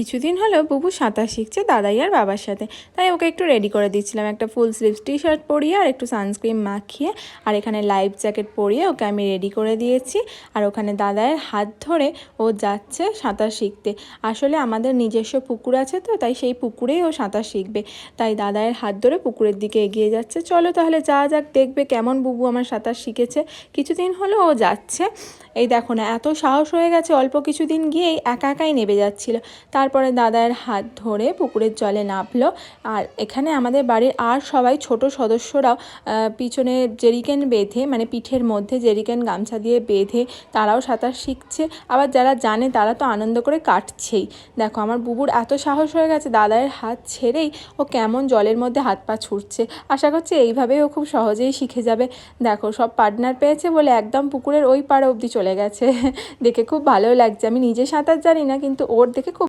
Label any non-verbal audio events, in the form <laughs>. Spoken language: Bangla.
কিছুদিন হলো বুবু সাঁতার শিখছে দাদাই আর বাবার সাথে। তাই ওকে একটু রেডি করে দিচ্ছিলাম। একটা ফুল স্লিভস টি শার্ট পরিয়ে আর একটু সানস্ক্রিন মাখিয়ে আর এখানে লাইফ জ্যাকেট পরিয়ে ওকে আমি রেডি করে দিয়েছি। আর ওখানে দাদায়ের হাত ধরে ও যাচ্ছে সাঁতার শিখতে। আসলে আমাদের নিজস্ব পুকুর আছে তো, তাই সেই পুকুরেই ও সাঁতার শিখবে। তাই দাদায়ের হাত ধরে পুকুরের দিকে এগিয়ে যাচ্ছে। চলো তাহলে যা যাক, দেখবে কেমন বুবু আমার সাঁতার শিখেছে। কিছুদিন হলো ও যাচ্ছে। এই দেখো না, এত সাহস হয়ে গেছে অল্প কিছুদিন গিয়েই একা একাই নেবে যাচ্ছিল। তারপরে দাদার হাত ধরে পুকুরের জলে নামলো আর এখানে আমাদের বাড়ির আর সবাই ছোট সদস্যরাও পিছনে জেরিকেন বেঁধে মানে পিঠের মধ্যে জেরিকেন গামছা দিয়ে বেঁধে তারাও সাঁতার শিখছে। আবার যারা জানে তারা তো আনন্দ করে কাটছেই। দেখো আমার বুবুর এত সাহস হয়ে গেছে দাদার হাত ছেড়েই ও কেমন জলের মধ্যে হাত পা ছুটছে। আশা করছি এইভাবেই ও খুব সহজেই শিখে যাবে। দেখো সব পার্টনার পেয়েছে বলে একদম পুকুরের ওই পাড়ে অবধি চলে গেছে। <laughs> দেখে খুব ভালো লাগছে। আমি নিজে সাঁতার জানি না, কিন্তু ওর দেখে খুব